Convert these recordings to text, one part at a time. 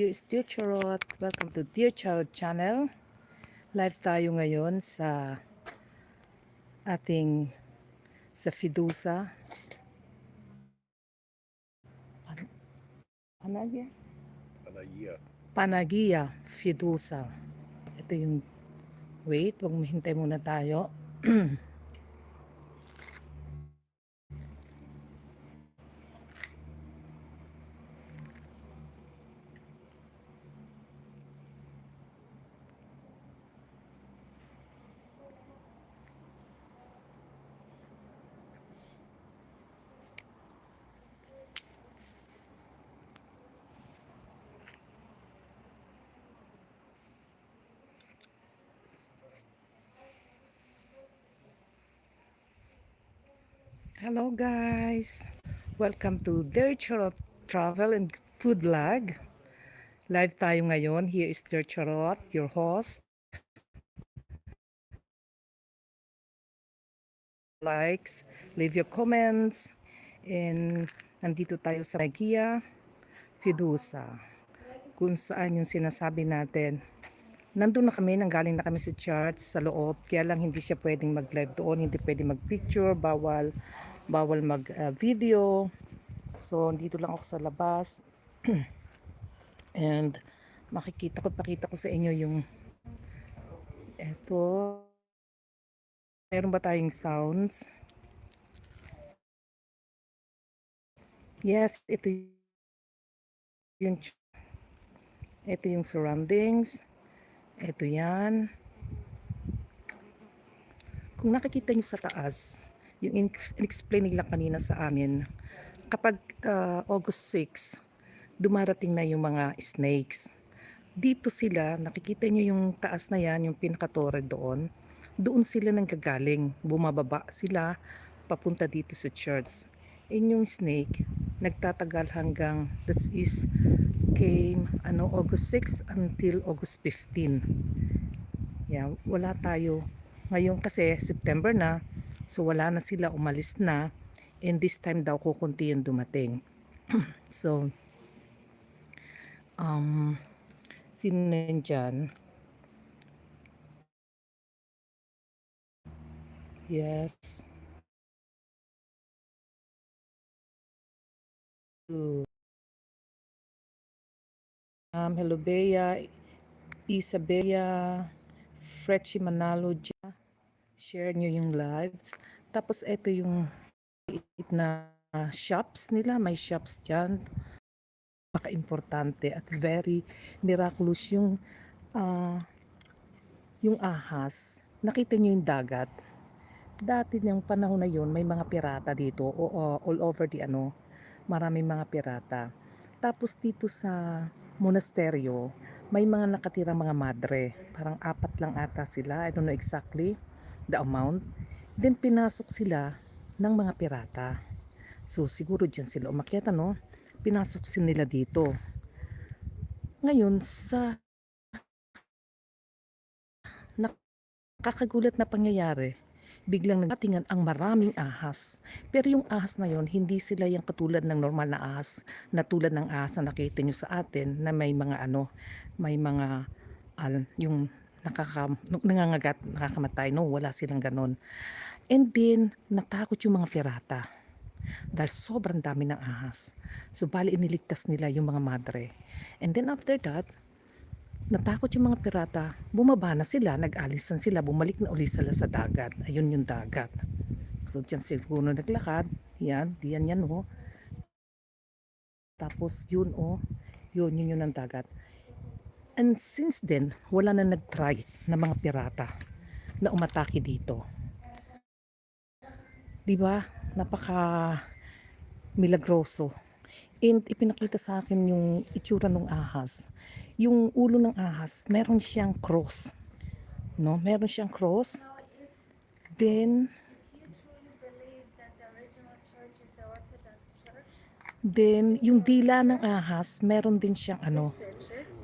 here is Dear Charot. Welcome to Dear Charot channel. Live tayo ngayon sa ating sa Fidusa. Pan Panagia? Panagia. Panagia Fidusa. Ito yung wait, wag mahintay muna tayo. Hello guys! Welcome to Dear Charot Travel and Food Vlog. Live tayo ngayon. Here is Dear Charot, your host. Likes, leave your comments. And nandito tayo sa Nagia, Fidusa. Kung saan yung sinasabi natin. Nandun na kami, nanggaling na kami sa church sa loob. Kaya lang hindi siya pwedeng mag-live doon, hindi pwedeng mag-picture, bawal bawal mag-video. so, dito lang ako sa labas. And, makikita ko, pakita ko sa inyo yung eto. Meron ba tayong sounds? Yes, ito yung ito yung surroundings. Ito yan. Kung nakikita nyo sa taas, yung in- in-explain nila kanina sa amin, kapag uh, August 6, dumarating na yung mga snakes. Dito sila, nakikita nyo yung taas na yan, yung pinakatore doon, doon sila nang gagaling. Bumababa sila papunta dito sa church. And yung snake, nagtatagal hanggang, that is, came ano, August 6 until August 15. Yeah, wala tayo. Ngayon kasi September na, So wala na sila, umalis na. And this time daw kukunti yung dumating. so, um, sino na yun dyan? Yes. Um, hello Bea, Isabella, Frechi Manalo dyan share nyo yung lives. Tapos ito yung liit na shops nila. May shops dyan. Maka-importante at very miraculous yung uh, yung ahas. Nakita nyo yung dagat. Dati ng panahon na yun, may mga pirata dito. O, uh, all over the ano, maraming mga pirata. Tapos dito sa monasteryo, may mga nakatirang mga madre. Parang apat lang ata sila. I don't know exactly the amount. Then pinasok sila ng mga pirata. So siguro dyan sila umakyat ano. Pinasok sila dito. Ngayon sa nakakagulat na pangyayari, biglang nagpatingan ang maraming ahas. Pero yung ahas na yon hindi sila yung katulad ng normal na ahas, na tulad ng ahas na nakita nyo sa atin na may mga ano, may mga al, yung nakaka, nangangagat, nakakamatay. No, wala silang ganon. And then, natakot yung mga pirata. Dahil sobrang dami ng ahas. So, bali iniligtas nila yung mga madre. And then after that, natakot yung mga pirata, bumaba na sila, nag-alisan sila, bumalik na uli sila sa dagat. Ayun yung dagat. So, dyan siguro naglakad. Yan, diyan yan, oh. Tapos, yun, oh. Yun, yun yun ang dagat. And since then, wala na nag-try na mga pirata na umatake dito. 'Di ba? Napaka milagroso. And ipinakita sa akin yung itsura ng ahas. Yung ulo ng ahas, meron siyang cross. No? Meron siyang cross. Then Then, yung dila ng ahas, meron din siyang ano,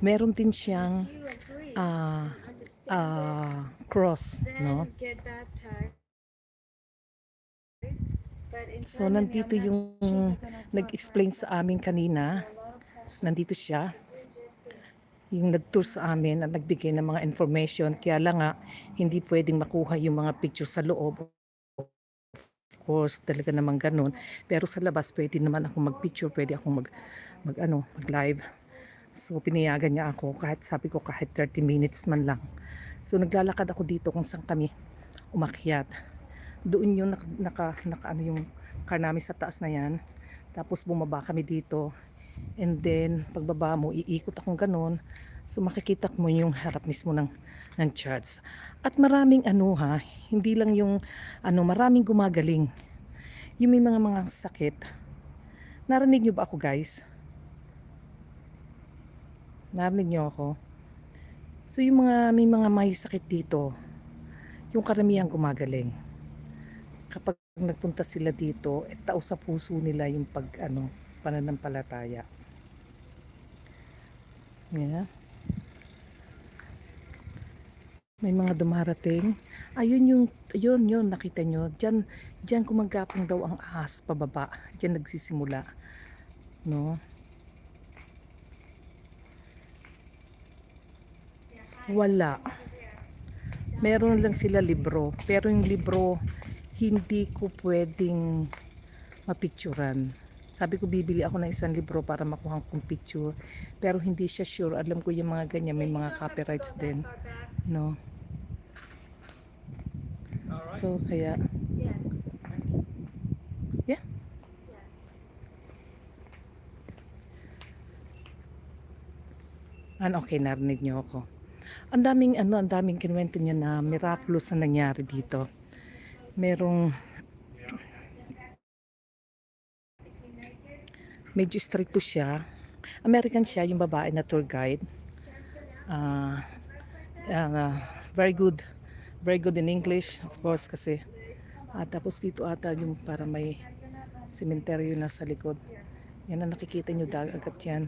meron din siyang uh, uh, cross, no? So, nandito yung nag-explain sa amin kanina. Nandito siya. yung nag-tour sa amin at nagbigay ng mga information. Kaya lang nga, hindi pwedeng makuha yung mga picture sa loob. Of course, talaga naman ganun. Pero sa labas, pwede naman ako mag-picture, pwede akong mag, mag, ano, mag-live. So, pinayagan niya ako, kahit sabi ko, kahit 30 minutes man lang. So, naglalakad ako dito kung saan kami umakyat. Doon yung naka, naka, naka ano yung car namin sa taas na yan. Tapos bumaba kami dito. And then, pagbaba mo, iikot akong ganun. So, makikita mo yung harap mismo ng, ng charts. At maraming ano ha, hindi lang yung, ano, maraming gumagaling. Yung may mga mga sakit. Narinig nyo ba ako guys? Narinig nyo ako? So, yung mga, may mga may sakit dito, yung karamihan gumagaling. Kapag nagpunta sila dito, eh, tao sa puso nila yung pag, ano, pananampalataya. Yeah. May mga dumarating. Ayun yung, yun, yun, nakita nyo. Diyan, diyan kumagapang daw ang ahas pababa. Diyan nagsisimula. No? Wala. Meron lang sila libro. Pero yung libro, hindi ko pwedeng mapicturan. Sabi ko bibili ako ng isang libro para makuha kong picture. Pero hindi siya sure. Alam ko yung mga ganyan, may mga copyrights din. No? So, kaya, yeah. Ano, okay, narinig niyo ako. Ang daming, ano, ang daming kinuwento niya na miraculous na nangyari dito. Merong medyo stricto siya. American siya, yung babae na tour guide. Ah, ah, very good. Very good in English, of course, kasi. Ah, tapos dito ata yung para may sementeryo na sa likod. Yan ang nakikita nyo dagat yan.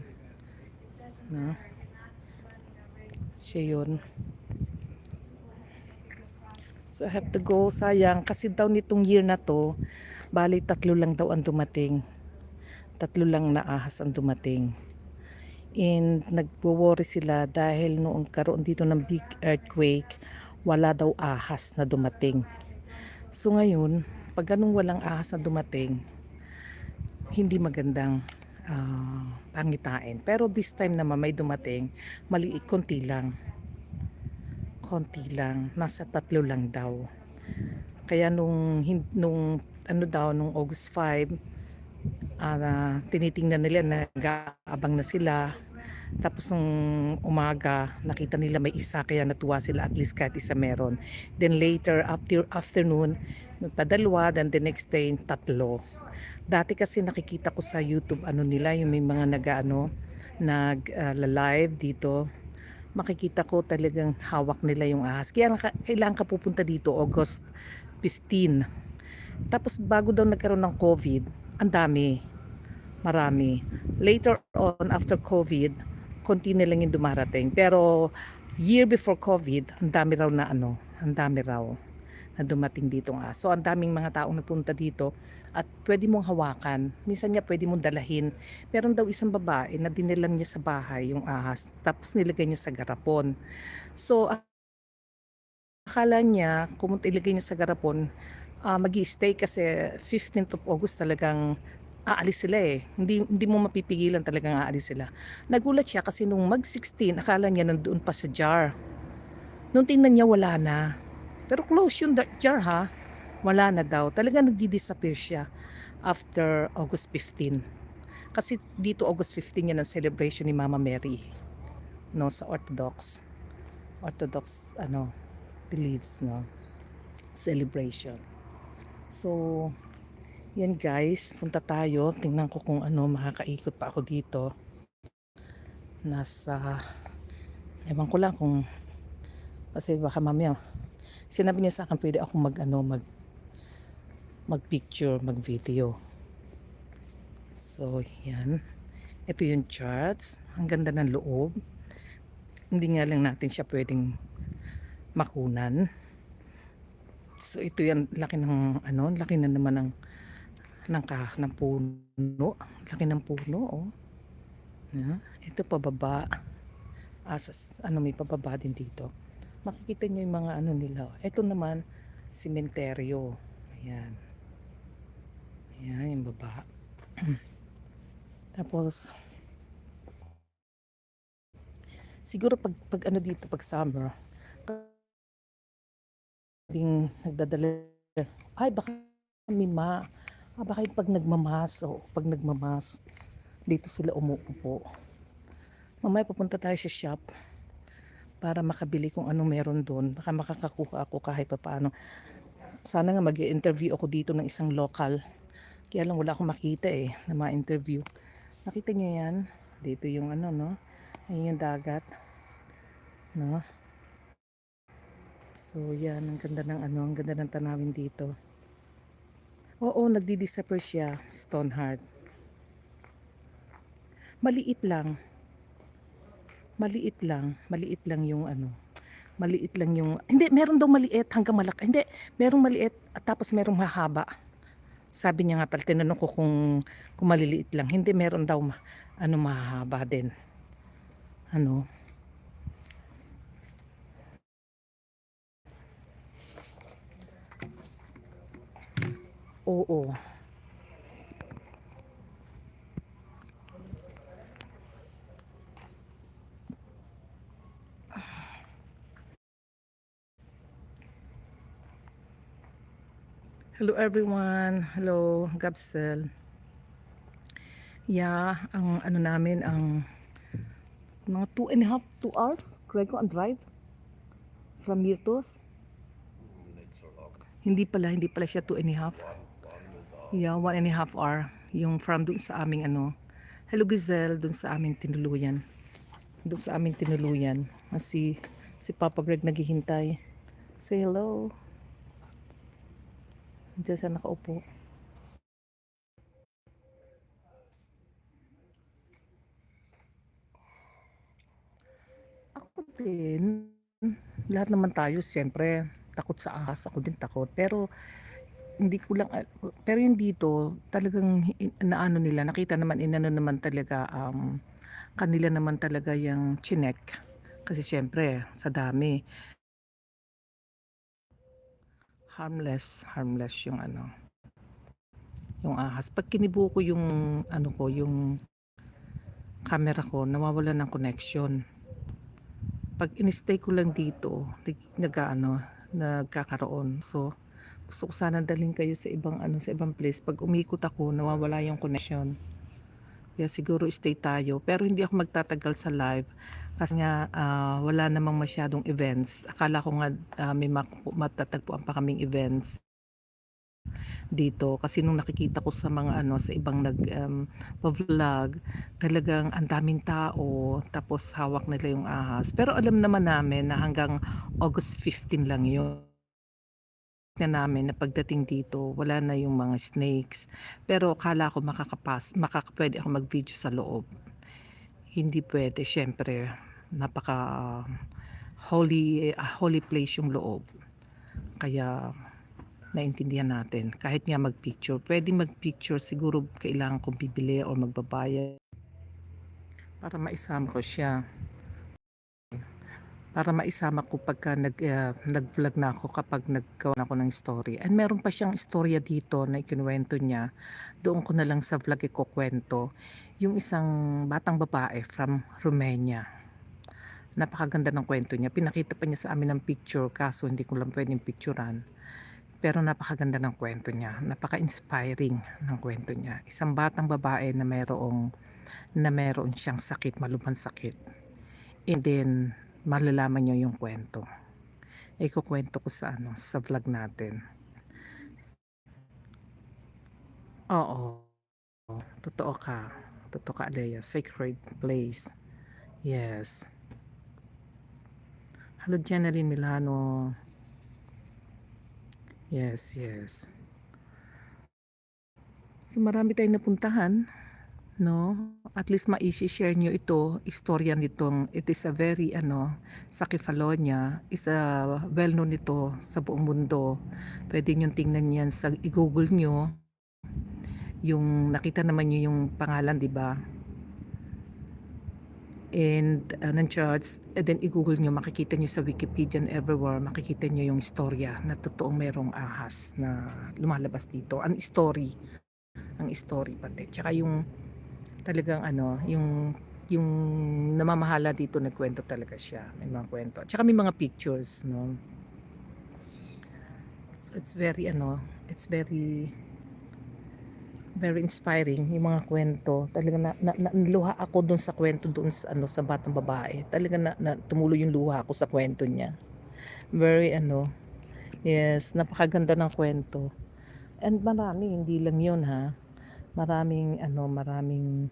No? Siya yun. So I have to go. Sayang. Kasi daw nitong year na to, bali tatlo lang daw ang dumating. Tatlo lang na ahas ang dumating. And nagwo-worry sila dahil noong karoon dito ng big earthquake, wala daw ahas na dumating. So ngayon, pag ganun walang ahas na dumating, hindi magandang ah, pangitain. Pero this time naman may dumating, maliit, konti lang. Konti lang. Nasa tatlo lang daw. Kaya nung, nung ano daw, nung August 5, ah, tinitingnan nila, nag-aabang na sila. Tapos nung umaga, nakita nila may isa, kaya natuwa sila at least kahit isa meron. Then later, after afternoon, padalwa, then the next day, tatlo. Dati kasi nakikita ko sa YouTube, ano nila, yung may mga nag-ano, nag-live dito. Makikita ko talagang hawak nila yung ahas. Kaya kailangan ka pupunta dito, August 15. Tapos bago daw nagkaroon ng COVID, ang dami. Marami. Later on, after COVID, konti na lang yung dumarating. Pero year before COVID, ang dami raw na ano, ang dami raw na dumating dito nga. So, ang daming mga taong napunta dito at pwede mong hawakan. Minsan niya pwede mong dalahin. Meron daw isang babae na dinilan niya sa bahay yung ahas. Tapos nilagay niya sa garapon. So, akala niya, kung ilagay niya sa garapon, uh, mag stay kasi 15th of August talagang aalis sila eh. Hindi, hindi mo mapipigilan talagang aalis sila. Nagulat siya kasi nung mag-16, akala niya nandoon pa sa jar. Nung tingnan niya, wala na. Pero close yung jar ha. Wala na daw. Talaga nagdi-disappear siya after August 15. Kasi dito August 15 yan ang celebration ni Mama Mary. No, sa Orthodox. Orthodox, ano, beliefs, no? Celebration. So, yan guys, punta tayo. Tingnan ko kung ano, makakaikot pa ako dito. Nasa, ewan ko lang kung, kasi baka mamaya, sinabi niya sa akin pwede ako mag, ano, mag, mag picture, mag video. So, yan. Ito yung charts. Ang ganda ng loob. Hindi nga lang natin siya pwedeng makunan. So, ito yan, laki ng, ano, laki na naman ng, ng, ka, ng puno. Laki ng puno, oh. Yeah. Ito pababa. asas, ano may pababa din dito. Makikita nyo yung mga ano nila. Ito naman, simenteryo. Ayan. Ayan, yung baba. Tapos, siguro pag, pag ano dito, pag summer, ding nagdadala, ay baka may ma, ah, baka yung pag nagmamas, o pag nagmamas, dito sila umuupo. Mamaya pupunta tayo sa shop para makabili kung anong meron doon. Baka makakakuha ako kahit pa paano. Sana nga mag interview ako dito ng isang local. Kaya lang wala akong makita eh na ma-interview. Nakita niyo yan? Dito yung ano no? Ayun yung dagat. No? So yan, ang ganda ng ano, ang ganda ng tanawin dito. Oo, nagdi-disappear siya, Stoneheart. Maliit lang. Maliit lang, maliit lang yung ano. Maliit lang yung Hindi, meron daw maliit hanggang malaki. Hindi, merong maliit at tapos merong mahaba. Sabi niya nga pala, tinanong ko kung, kung maliliit lang. Hindi, meron daw ma, ano mahaba din. Ano? Oo. Hello everyone. Hello, Gabsel. Yeah, ang ano namin, ang mga two and a half, two hours, Grego, ang drive from Mirtos. Hindi pala, hindi pala siya two and a half. Yeah, one and a half hour. Yung from dun sa aming ano. Hello Giselle, dun sa aming tinuluyan. Dun sa aming tinuluyan. Si, si Papa Greg naghihintay. Say hello. Diyan siya nakaupo. Ako din. Lahat naman tayo, siyempre, takot sa ahas. Ako din takot. Pero, hindi ko lang, al- pero yung dito, talagang naano nila, nakita naman, inano naman talaga, um, kanila naman talaga yung chinek. Kasi siyempre, sa dami, harmless, harmless yung ano, yung ahas. Pag kinibo ko yung, ano ko, yung camera ko, nawawala ng connection. Pag inistay ko lang dito, nag, ano, nagkakaroon. So, gusto ko sana dalhin kayo sa ibang ano, sa ibang place. Pag umikot ako, nawawala yung connection. Kaya siguro stay tayo. Pero hindi ako magtatagal sa live. Kasi nga, ah, wala namang masyadong events. Akala ko nga ah, may maku- matatagpuan pa kaming events dito. Kasi nung nakikita ko sa mga ano sa ibang nag um, vlog talagang ang daming tao tapos hawak nila yung ahas. Pero alam naman namin na hanggang August 15 lang yun. Na namin na pagdating dito wala na yung mga snakes. Pero akala ko makakapas makakapwede ako mag-video sa loob. Hindi pwede syempre napaka holy ah, holy place yung loob kaya naintindihan natin kahit nga magpicture pwede magpicture siguro kailangan kong bibili o magbabayad para maisama ko siya para maisama ko pagka nag, ah, nag-vlog na ako kapag naggawa na ako ng story. And meron pa siyang istorya dito na ikinuwento niya. Doon ko na lang sa vlog ikukwento. Yung isang batang babae from Romania. Napakaganda ng kwento niya. Pinakita pa niya sa amin ng picture kaso hindi ko lang pwedeng picturean. Pero napakaganda ng kwento niya. Napaka-inspiring ng kwento niya. Isang batang babae na mayroong na meron siyang sakit, malubhang sakit. And then, malalaman niyo yung kwento. Ikukwento ko sa ano, sa vlog natin. Oo. Totoo ka. Totoo ka, Alea. Sacred place. Yes. Hello, Janeline Milano. Yes, yes. So marami tayong napuntahan, no? At least ma-share nyo ito, istorya nitong, it is a very, ano, sa Kefalonia, is a well-known ito sa buong mundo. Pwede nyo tingnan yan sa, i-google nyo, yung nakita naman nyo yung pangalan, di ba? And uh, ng charts and then i-google nyo makikita nyo sa Wikipedia and everywhere makikita nyo yung istorya na totoong merong ahas na lumalabas dito. Ang story ang story pati. Tsaka yung talagang ano yung yung namamahala dito nagkwento talaga siya. May mga kwento. Tsaka may mga pictures no? It's, it's very ano it's very very inspiring yung mga kwento. Talaga na, na, na luha ako doon sa kwento doon sa ano sa batang babae. Talaga na, na tumulo yung luha ko sa kwento niya. Very ano. Yes, napakaganda ng kwento. And marami, hindi lang 'yun ha. Maraming ano, maraming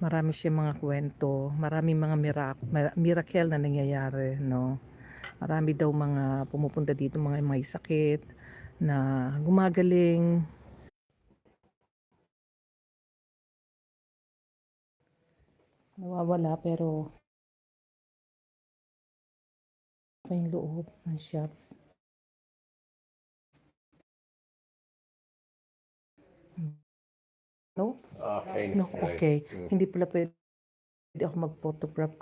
marami siya mga kwento, maraming mga miracle, miracle na nangyayari, no. Marami daw mga pumupunta dito mga may sakit na gumagaling, nawawala pero pa yung loob ng shops. No? Okay. No, okay. Mm. Hindi pala pwede ako mag-photograph